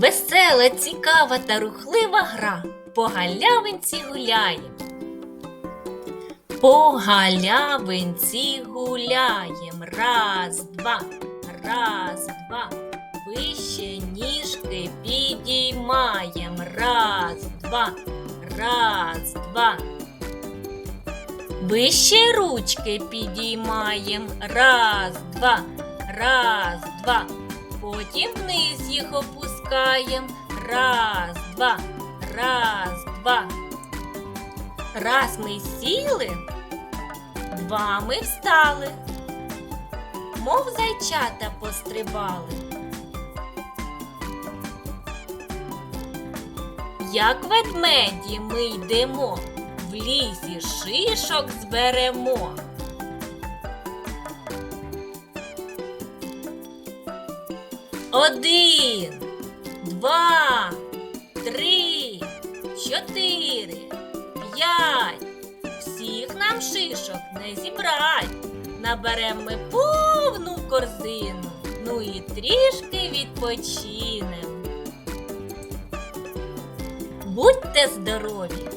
Весела, цікава та рухлива гра. По галявинці гуляєм. По галявинці гуляєм. Раз, два, раз, два. Вище ніжки підіймаєм. Раз, два, раз, два. Вище ручки підіймаєм. Раз, два, раз, два. Потім вниз їх опускаєм. Раз, два, раз, два. Раз ми сіли, два ми встали, мов зайчата пострибали. Як ведмеді ми йдемо, в лісі шишок зберемо. Один, два, три, чотири, п'ять. Всіх нам шишок не зібрать. Наберемо ми повну корзину. Ну і трішки відпочинемо. Будьте здорові!